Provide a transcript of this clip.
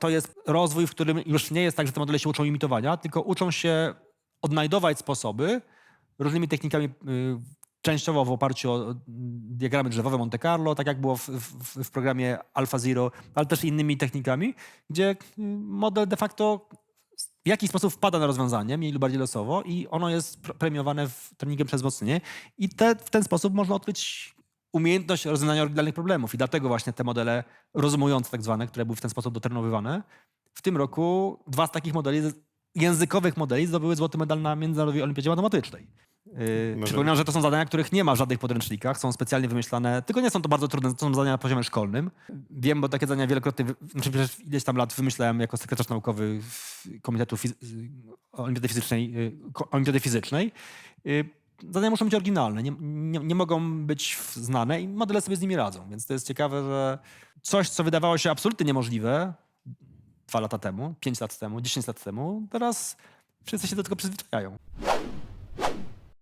To jest rozwój, w którym już nie jest tak, że te modele się uczą imitowania, tylko uczą się odnajdować sposoby różnymi technikami, y, częściowo w oparciu o mm, diagramy drzewowe Monte Carlo, tak jak było w, w, w programie AlphaZero, ale też innymi technikami, gdzie y, model de facto w jakiś sposób wpada na rozwiązanie, mniej lub bardziej losowo i ono jest pr- premiowane w treningiem przez wzmocnienie i te, w ten sposób można odkryć umiejętność rozwiązania oryginalnych problemów i dlatego właśnie te modele rozumujące tak zwane, które były w ten sposób dotrenowywane, w tym roku dwa z takich modeli, językowych modeli zdobyły złoty medal na Międzynarodowej Olimpiadzie Matematycznej. Yy, Przypominam, że to są zadania, których nie ma w żadnych podręcznikach, są specjalnie wymyślane, tylko nie są to bardzo trudne, to są zadania na poziomie szkolnym. Wiem, bo takie zadania wielokrotnie, znaczy przez ileś tam lat wymyślałem jako sekretarz naukowy Komitetu Fiz- Olimpiady Fizycznej. yy, Olimpiady Fizycznej. Yy, Zadania muszą być oryginalne, nie, nie, nie mogą być znane i modele sobie z nimi radzą, więc to jest ciekawe, że coś, co wydawało się absolutnie niemożliwe dwa lata temu, pięć lat temu, dziesięć lat temu, teraz wszyscy się do tego przyzwyczajają.